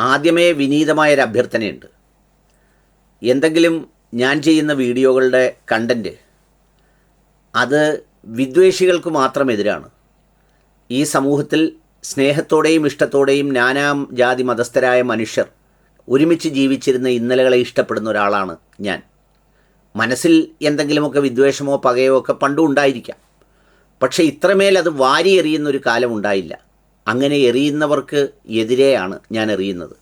ആദ്യമേ വിനീതമായൊരു അഭ്യർത്ഥനയുണ്ട്. എന്തെങ്കിലും ഞാൻ ചെയ്യുന്ന വീഡിയോകളുടെ കണ്ടന്റ് അത് വിദ്വേഷികൾക്ക് മാത്രം എതിരാണ്. ഈ സമൂഹത്തിൽ സ്നേഹത്തോടെയും ഇഷ്ടത്തോടെയും നാനാ ജാതി മതസ്ഥരായ മനുഷ്യർ ഒരുമിച്ച് ജീവിച്ചിരുന്ന ഇന്നലകളെ ഇഷ്ടപ്പെടുന്ന ഒരാളാണ് ഞാൻ. മനസ്സിൽ എന്തെങ്കിലുമൊക്കെ വിദ്വേഷമോ പകയോ ഒക്കെ പണ്ടും ഉണ്ടായിരിക്കാം പക്ഷേ ഇത്രമേൽ അത് വാരിയെറിയുന്ന ഒരു കാലം ഉണ്ടായില്ല. അങ്ങനെ എറിയുന്നവർക്ക് എതിരെയാണ് ഞാൻ എറിയുന്നത്.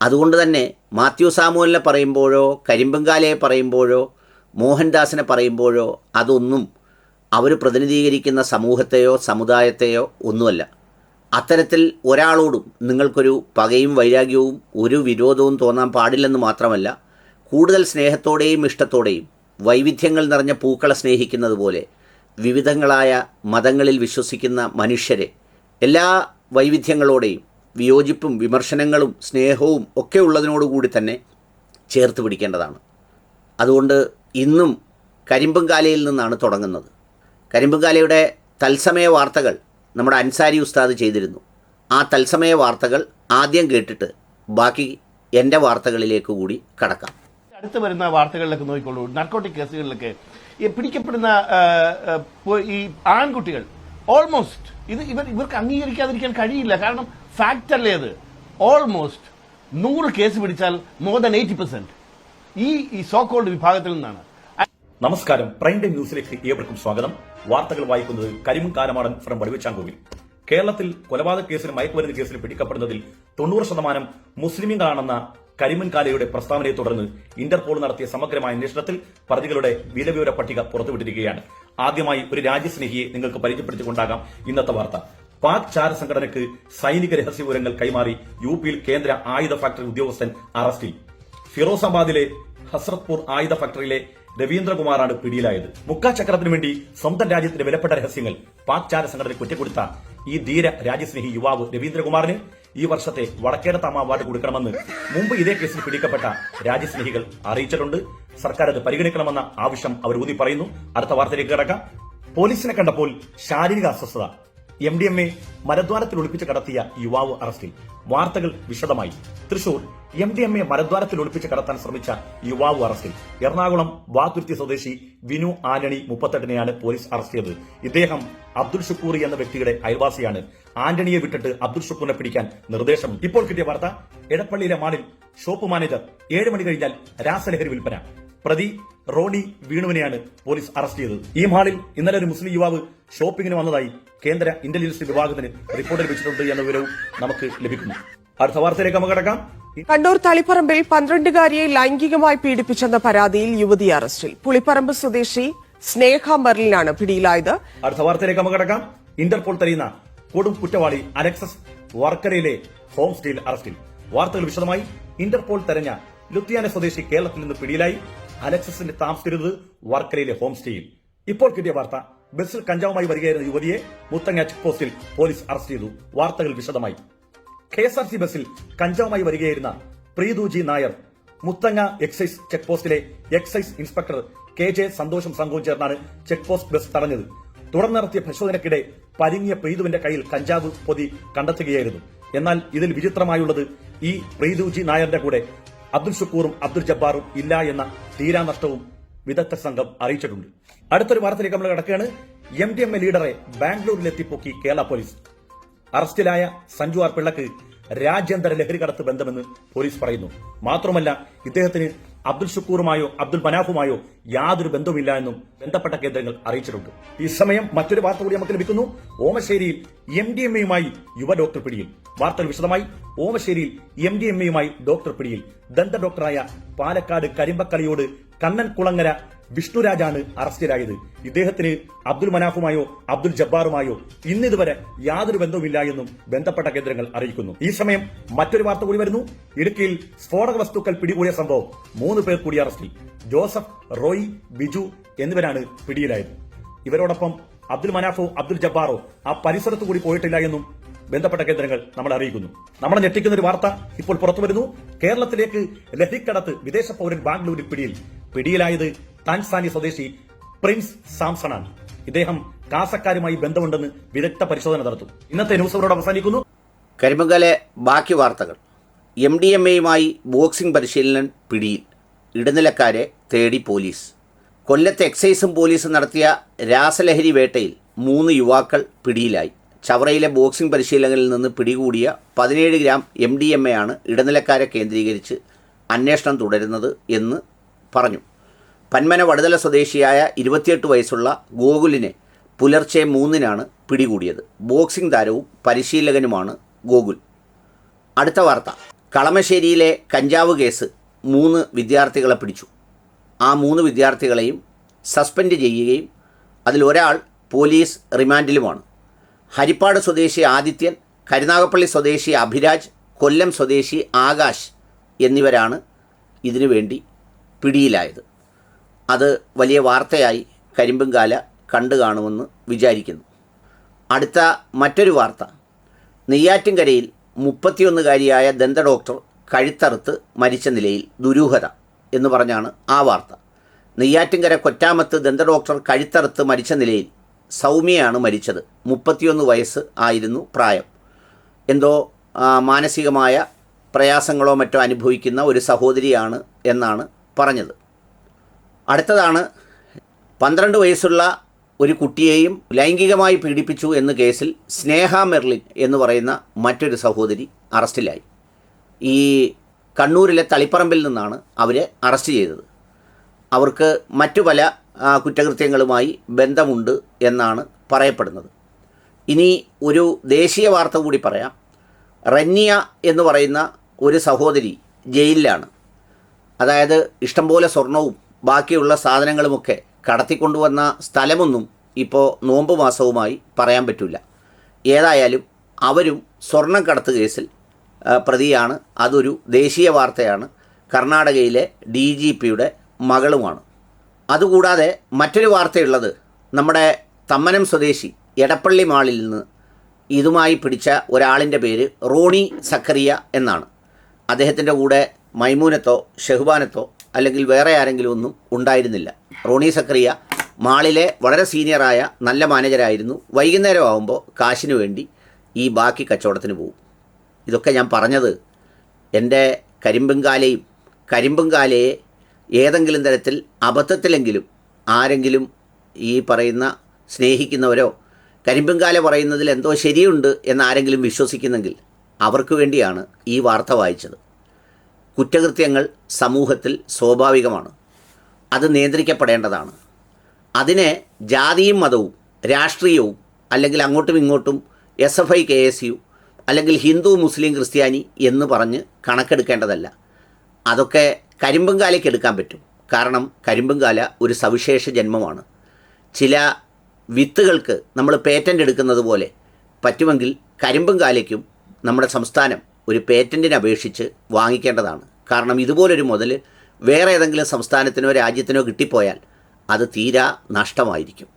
അതുകൊണ്ട് തന്നെ മാത്യു സാമുവലിനെ പറയുമ്പോഴോ കരിമ്പങ്കാലയെ പറയുമ്പോഴോ മോഹൻദാസിനെ പറയുമ്പോഴോ അതൊന്നും അവർ പ്രതിനിധീകരിക്കുന്ന സമൂഹത്തെയോ സമുദായത്തെയോ ഒന്നുമല്ല. അത്തരത്തിൽ ഒരാളോടും നിങ്ങൾക്കൊരു പകയും വൈരാഗ്യവും ഒരു വിരോധവും തോന്നാൻ പാടില്ലെന്ന് മാത്രമല്ല കൂടുതൽ സ്നേഹത്തോടെയും ഇഷ്ടത്തോടെയും വൈവിധ്യങ്ങൾ നിറഞ്ഞ പൂക്കളെ സ്നേഹിക്കുന്നത് പോലെ വിവിധങ്ങളായ മതങ്ങളിൽ വിശ്വസിക്കുന്ന മനുഷ്യരെ എല്ലാ വൈവിധ്യങ്ങളോടെയും വിയോജിപ്പും വിമർശനങ്ങളും സ്നേഹവും ഒക്കെ ഉള്ളതിനോടുകൂടി തന്നെ ചേർത്ത് പിടിക്കേണ്ടതാണ്. അതുകൊണ്ട് ഇന്നും കരിമ്പങ്കാലയിൽ നിന്നാണ് തുടങ്ങുന്നത്. കരിമ്പങ്കാലയുടെ തത്സമയ വാർത്തകൾ നമ്മുടെ അൻസാരി ഉസ്താദ് ചെയ്തിരുന്നു. ആ തത്സമയ വാർത്തകൾ ആദ്യം കേട്ടിട്ട് ബാക്കി എന്റെ വാർത്തകളിലേക്ക് കൂടി കടക്കാം. അടുത്ത് വരുന്ന വാർത്തകളിലൊക്കെ നോക്കിക്കോളൂ. നർക്കോട്ടിക് കേസുകളിലൊക്കെ പിടിക്കപ്പെടുന്ന ഈ ആൺകുട്ടികൾ ഓൾമോസ്റ്റ് ഇത് ഇവർ ഇവർക്ക് അംഗീകരിക്കാതിരിക്കാൻ കഴിയില്ല. കാരണം ഫാക്റ്റ് അല്ലേ അത് ഓൾമോസ്റ്റ് നൂറ് കേസ് പിടിച്ചാൽ മോർ ദാൻ എയ്റ്റി പെർസെന്റ് ഈ ഈ സോ കോൾഡ് വിഭാഗത്തിൽ നിന്നാണ്. നമസ്കാരം. പ്രൈം ടൈം ന്യൂസിലേക്ക് ഏവർക്കും സ്വാഗതം. വാർത്തകൾ വായിക്കുന്നത് കരിമുൻ കാലമാടൻ ഫ്രം വടിവച്ചാങ്കോവിൽ. കേരളത്തിൽ കൊലപാതക കേസിലും മയക്കുമരുന്ന് കേസിലും പിടിക്കപ്പെടുന്നതിൽ തൊണ്ണൂറ് ശതമാനം മുസ്ലിമുകളാണെന്ന കരിമുൻകാലയുടെ പ്രസ്താവനയെ തുടർന്ന് ഇന്റർപോൾ നടത്തിയ സമഗ്രമായ അന്വേഷണത്തിൽ പ്രതികളുടെ വിലവിവര പട്ടിക പുറത്തുവിട്ടിരിക്കുകയാണ്. ആദ്യമായി ഒരു രാജ്യസ്നേഹിയെ നിങ്ങൾക്ക് പരിചയപ്പെടുത്തിക്കൊണ്ടാകാം ഇന്നത്തെ വാർത്ത. പാക് ചാര സംഘടനയ്ക്ക് സൈനിക രഹസ്യ വിവരങ്ങൾ കൈമാറി യു പിയിൽ കേന്ദ്ര ആയുധ ഫാക്ടറി ഉദ്യോഗസ്ഥൻ അറസ്റ്റിൽ. ഫിറോസാബാദിലെ ഹസ്രത്പൂർ ആയുധ ഫാക്ടറിയിലെ രവീന്ദ്രകുമാറാണ് പിടിയിലായത്. മുക്ക ചക്രത്തിനു വേണ്ടി സ്വന്തം രാജ്യത്തിന്റെ വിലപ്പെട്ട രഹസ്യങ്ങൾ പാക് ചാര സംഘടനയ്ക്ക് കുറ്റപ്പെടുത്ത ഈ ധീര രാജ്യസ്നേഹി യുവാവ് രവീന്ദ്രകുമാറിന് ഈ വർഷത്തെ വടക്കേട താമ അവാർഡ് കൊടുക്കണമെന്ന് മുമ്പ് ഇതേ കേസിൽ പിടിക്കപ്പെട്ട രാജ്യസ്നേഹികൾ അറിയിച്ചിട്ടുണ്ട്. സർക്കാർ അത് പരിഗണിക്കണമെന്ന ആവശ്യം അവർ ഊന്നി പറയുന്നു അടുത്ത വാർത്തയിലേക്ക് കിടക്കാം. പോലീസിനെ കണ്ടപ്പോൾ ശാരീരിക അസ്വസ്ഥത. എം ഡി എം എ മരദ്വാരത്തിൽ ഒളിപ്പിച്ച് കടത്തിയ യുവാവ് അറസ്റ്റിൽ. വാർത്തകൾ വിശദമായി. Thrissur M D M A മരദ്വാരത്തിൽ ഒളിപ്പിച്ച് കടത്താൻ ശ്രമിച്ച യുവാവ് അറസ്റ്റിൽ. എറണാകുളം വാതുരുത്തി സ്വദേശി വിനു ആന്റണി മുപ്പത്തെട്ടിനെയാണ് പോലീസ് അറസ്റ്റ് ചെയ്തത് ഇദ്ദേഹം അബ്ദുൾ ഷുക്കൂറി എന്ന വ്യക്തിയുടെ അയൽവാസിയാണ്. ആന്റണിയെ വിട്ടിട്ട് അബ്ദുൾ ഷുക്കൂറിനെ പിടിക്കാൻ നിർദ്ദേശം ഇപ്പോൾ കിട്ടിയ വാർത്ത എടപ്പള്ളിയിലെ മാളിൽ ഷോപ്പ് മാനേജർ ഏഴ് മണി കഴിഞ്ഞാൽ രാസലഹരി വിൽപ്പന. പ്രതി റോണി വീണുവിനെയാണ് പോലീസ് അറസ്റ്റ് ചെയ്തത്. ഈ മാളിൽ ഇന്നലെ ഒരു മുസ്ലിം യുവാവ് ഷോപ്പിംഗിന് വന്നതായി കേന്ദ്ര ഇന്റലിജൻസ് വിഭാഗത്തിന് റിപ്പോർട്ട് ലഭിച്ചിട്ടുണ്ട് എന്ന വിവരവും നമുക്ക് ലഭിക്കുന്നു. അടുത്ത വാർത്തയിലേക്ക് നമുക്ക് കടക്കാം. കണ്ണൂർ തളിപ്പറമ്പിൽ പന്ത്രണ്ടുകാരിയെ ലൈംഗികമായി പീഡിപ്പിച്ചെന്ന പരാതിയിൽ യുവതി അറസ്റ്റിൽ. പുളിപ്പറമ്പ് സ്വദേശി സ്നേഹ മെർലിനാണ് പിടിയിലായത്. അടുത്ത വാർത്തയിലേക്ക് നമുക്ക് കടക്കാം. ഇന്റർപോൾ തെളിയുന്ന കൊടും കുറ്റവാളി അലക്സസ് വർക്കരയിലെ ഹോം സ്റ്റേയിൽ അറസ്റ്റിൽ. വാർത്തകൾ വിശദമായി ഇന്റർപോൾ തെരഞ്ഞ ലുത്തിയാന സ്വദേശി കേരളത്തിൽ നിന്ന് പിടിയിലായി. അലക്സസിന്റെ താമസിച്ചിരുന്നത് വർക്കരയിലെ ഹോം സ്റ്റേയിൽ. ഇപ്പോൾ കിട്ടിയ വാർത്ത ബസ്സിൽ കഞ്ചാവുമായി വരികയായിരുന്ന യുവതിയെ മുത്തങ്ങ ചെക്ക് പോസ്റ്റിൽ പോലീസ് അറസ്റ്റ് ചെയ്തു. വാർത്തകൾ വിശദമായി. കെ എസ് ആർ സി ബസ്സിൽ കഞ്ചാവുമായി വരികയായിരുന്ന Preethu G Nair Muthanga excise check പോസ്റ്റിലെ excise inspector K J സന്തോഷം സംഘവും ചേർന്നാണ് ചെക്ക് പോസ്റ്റ് ബസ് തടഞ്ഞത്. തുടർന്ന് നടത്തിയ പരിശോധനയ്ക്കിടെ പരിങ്ങിയ പ്രീതുവിന്റെ കയ്യിൽ കഞ്ചാവ് പൊതി കണ്ടെത്തുകയായിരുന്നു. എന്നാൽ ഇതിൽ വിചിത്രമായുള്ളത് ഈ പ്രീതു ജി നായരുടെ കൂടെ അബ്ദുൽ ഷുക്കൂറും അബ്ദുൽ ജബ്ബാറും ഇല്ല എന്ന തീരാനഷ്ടവും വിദഗ്ധ സംഘം അറിയിച്ചിട്ടുണ്ട്. അടുത്തൊരു വാർത്തയിലേക്ക് നമ്മൾ കിടക്കുകയാണ്. എം ഡി എം എ ലീഡറെ ബാംഗ്ലൂരിലെത്തിപ്പൊക്കി കേരള പോലീസ്. അറസ്റ്റിലായ സഞ്ജു ആർ പിള്ളക്ക് രാജ്യാന്തര ലഹരി കടത്ത് ബന്ധമെന്ന് പോലീസ് പറയുന്നു. മാത്രമല്ല ഇദ്ദേഹത്തിന് അബ്ദുൽ ഷുക്കൂറുമായോ അബ്ദുൽ മനാഫുമായോ യാതൊരു ബന്ധവുമില്ല എന്നും ബന്ധപ്പെട്ട കേന്ദ്രങ്ങൾ അറിയിച്ചിട്ടുണ്ട്. ഈ സമയം മറ്റൊരു വാർത്ത കൂടി നമുക്ക് ലഭിക്കുന്നു. ഓമശ്ശേരിയിൽ എം ഡി എം എയുമായി യുവ ഡോക്ടർ പിടിയിൽ. വാർത്തകൾ വിശദമായി. ഓമശ്ശേരിയിൽ എം ഡി എം എയുമായി ഡോക്ടർ പിടിയിൽ. ദന്ത ഡോക്ടറായ പാലക്കാട് കരിമ്പക്കളിയോട് കണ്ണൻ കുളങ്ങര വിഷ്ണുരാജാണ് അറസ്റ്റിലായത്. ഇദ്ദേഹത്തിന് അബ്ദുൽ മനാഫുമായോ അബ്ദുൽ ജബ്ബാറുമായോ ഇന്നിതുവരെ യാതൊരു ബന്ധവുമില്ല എന്നും ബന്ധപ്പെട്ട കേന്ദ്രങ്ങൾ അറിയിക്കുന്നു. ഈ സമയം മറ്റൊരു വാർത്ത കൂടി വരുന്നു. ഇടുക്കിയിൽ സ്ഫോടക വസ്തുക്കൾ പിടികൂടിയ സംഭവം. മൂന്ന് പേർ കൂടി അറസ്റ്റിൽ. ജോസഫ് റോയ് ബിജു എന്നിവരാണ് പിടിയിലായത്. ഇവരോടൊപ്പം അബ്ദുൽ മനാഫോ അബ്ദുൽ ജബ്ബാറോ ആ പരിസരത്ത് കൂടി പോയിട്ടില്ല എന്നും ബന്ധപ്പെട്ട കേന്ദ്രങ്ങൾ നമ്മൾ അറിയിക്കുന്നു. നമ്മളെ ഞെട്ടിക്കുന്ന ഒരു വാർത്ത ഇപ്പോൾ പുറത്തു വരുന്നു. കേരളത്തിലേക്ക് ലഹരിക്കടത്ത് വിദേശ പൗരൻ ബാംഗ്ലൂരിൽ പിടിയിൽ. പിടിയിലായത് താൻസാനി സ്വദേശി പ്രിൻസ് സാംസൺ ആണ് ഇദ്ദേഹം കാസക്കാരുമായി ബന്ധമുണ്ടെന്ന് വിദഗ്ധ പരിശോധന നടത്തും. ഇന്നത്തെ ന്യൂസ് അവരോട് അവസാനിക്കുന്നു. കരിമ്പങ്കാലെ ബാക്കി വാർത്തകൾ. എം ഡി എം എയുമായി ബോക്സിംഗ് പരിശീലനം പിടിയിൽ. ഇടനിലക്കാരെ തേടി പോലീസ്. കൊല്ലത്തെ എക്സൈസും പോലീസും നടത്തിയ രാസലഹരി വേട്ടയിൽ മൂന്ന് യുവാക്കൾ പിടിയിലായി. ചവറയിലെ ബോക്സിംഗ് പരിശീലനങ്ങളിൽ നിന്ന് പിടികൂടിയ പതിനേഴ് gram M D M A ആണ് ഇടനിലക്കാരെ കേന്ദ്രീകരിച്ച് അന്വേഷണം തുടരുന്നത് എന്ന് പറഞ്ഞു. പന്മന വടുതല സ്വദേശിയായ ഇരുപത്തിയെട്ട് വയസ്സുള്ള ഗോകുലിനെ പുലർച്ചെ മൂന്നിനാണ് പിടികൂടിയത്. ബോക്സിംഗ് താരവും പരിശീലകനുമാണ് ഗോകുൽ. അടുത്ത വാർത്ത. കളമശ്ശേരിയിലെ കഞ്ചാവ് കേസ് മൂന്ന് വിദ്യാർത്ഥികളെ പിടിച്ചു. ആ മൂന്ന് വിദ്യാർത്ഥികളെയും സസ്പെൻഡ് ചെയ്യുകയും അതിലൊരാൾ പോലീസ് റിമാൻഡിലുമാണ്. ഹരിപ്പാട് സ്വദേശി ആദിത്യൻ കരുനാഗപ്പള്ളി സ്വദേശി അഭിരാജ് കൊല്ലം സ്വദേശി ആകാശ് എന്നിവരാണ് ഇതിനു വേണ്ടി പിടിയിലായത്. അത് വലിയ വാർത്തയായി കരിമ്പുംകാല കണ്ടു കാണുമെന്ന് വിചാരിക്കുന്നു. അടുത്ത മറ്റൊരു വാർത്ത. നെയ്യാറ്റിൻകരയിൽ മുപ്പത്തിയൊന്നുകാരിയായ ദന്ത ഡോക്ടർ കഴുത്തറുത്ത് മരിച്ച നിലയിൽ ദുരൂഹത എന്ന് പറഞ്ഞാണ് ആ വാർത്ത. നെയ്യാറ്റിൻകര കൊറ്റാമത്ത് ദന്ത ഡോക്ടർ കഴുത്തറുത്ത് മരിച്ച നിലയിൽ സൗമ്യയാണ് മരിച്ചത്. മുപ്പത്തിയൊന്ന് വയസ്സ് ആയിരുന്നു പ്രായം. എന്തോ മാനസികമായ പ്രയാസങ്ങളോ മറ്റോ അനുഭവിക്കുന്ന ഒരു സഹോദരിയാണ് എന്നാണ് പറഞ്ഞത്. അടുത്തതാണ് പന്ത്രണ്ട് വയസ്സുള്ള ഒരു കുട്ടിയെയും ലൈംഗികമായി പീഡിപ്പിച്ചു എന്ന കേസിൽ സ്നേഹ മെർലിൻ എന്ന് പറയുന്ന മറ്റൊരു സഹോദരി അറസ്റ്റിലായി. ഈ കണ്ണൂരിലെ തളിപ്പറമ്പിൽ നിന്നാണ് അവരെ അറസ്റ്റ് ചെയ്തത്. അവർക്ക് മറ്റു പല കുറ്റകൃത്യങ്ങളുമായി ബന്ധമുണ്ട് എന്നാണ് പറയപ്പെടുന്നത്. ഇനി ഒരു ദേശീയ വാർത്ത കൂടി പറയാം. റന്യ എന്ന് പറയുന്ന ഒരു സഹോദരി ജയിലിലാണ്. അതായത് ഇഷ്ടംപോലെ സ്വർണവും ബാക്കിയുള്ള സാധനങ്ങളുമൊക്കെ കടത്തിക്കൊണ്ടുവന്ന സ്ഥലമൊന്നും ഇപ്പോൾ നോമ്പ് മാസവുമായി പറയാൻ പറ്റില്ല ഏതായാലും അവരും സ്വർണം കടത്ത് കേസിൽ പ്രതിയാണ്. അതൊരു ദേശീയ വാർത്തയാണ്. കർണാടകയിലെ ഡി ജി പിയുടെ മകളുമാണ്. അതുകൂടാതെ മറ്റൊരു വാർത്തയുള്ളത് നമ്മുടെ തമ്മനം സ്വദേശി എടപ്പള്ളി മാളിൽ നിന്ന് ഇതുമായി പിടിച്ച ഒരാളിന്റെ പേര് റോണി സക്കറിയ എന്നാണ്. അദ്ദേഹത്തിന്റെ കൂടെ മൈമൂനത്തോ ഷെഹ്ബാനത്തോ അല്ലെങ്കിൽ വേറെ ആരെങ്കിലും ഒന്നും ഉണ്ടായിരുന്നില്ല. റോണി സക്രിയ മാളിലെ വളരെ സീനിയറായ നല്ല മാനേജരായിരുന്നു. വൈകുന്നേരം ആകുമ്പോൾ കാശിന് വേണ്ടി ഈ ബാക്കി കച്ചവടത്തിന് പോകും ഇതൊക്കെ ഞാൻ പറഞ്ഞത് എന്റെ കരിമ്പുംകാലയും കരിമ്പുംകാലയെ ഏതെങ്കിലും തരത്തിൽ അബദ്ധത്തിലെങ്കിലും ആരെങ്കിലും ഈ പറയുന്ന സ്നേഹിക്കുന്നവരോ കരിമ്പുംകാല പറയുന്നതിൽ എന്തോ ശരിയുണ്ട് എന്ന് ആരെങ്കിലും വിശ്വസിക്കുന്നെങ്കിൽ അവർക്ക് വേണ്ടിയാണ് ഈ വാർത്ത വായിച്ചത്. കുറ്റകൃത്യങ്ങൾ സമൂഹത്തിൽ സ്വാഭാവികമാണ്. അത് നിയന്ത്രിക്കപ്പെടേണ്ടതാണ്. അതിനെ ജാതിയും മതവും രാഷ്ട്രീയവും അല്ലെങ്കിൽ അങ്ങോട്ടും ഇങ്ങോട്ടും S F I K S U അല്ലെങ്കിൽ ഹിന്ദു മുസ്ലിം ക്രിസ്ത്യാനി എന്ന് പറഞ്ഞ് കണക്കെടുക്കേണ്ടതല്ല. അതൊക്കെ കരിമ്പുംകാലയ്ക്ക് എടുക്കാൻ പറ്റും. കാരണം കരിമ്പുംകാല ഒരു സവിശേഷ ജന്മമാണ്. ചില വിത്തുകൾക്ക് നമ്മൾ പേറ്റന്റ് എടുക്കുന്നത് പോലെ പറ്റുമെങ്കിൽ കരിമ്പുംകാലയ്ക്കും നമ്മുടെ സംസ്ഥാനം ഒരു പേറ്റന്റിന് അപേക്ഷിച്ച് വാങ്ങിക്കേണ്ടതാണ്. കാരണം ഇതുപോലൊരു മുതൽ വേറെ ഏതെങ്കിലും സംസ്ഥാനത്തിനോ രാജ്യത്തിനോ കിട്ടിപ്പോയാൽ അത് തീരാ നഷ്ടമായിരിക്കും.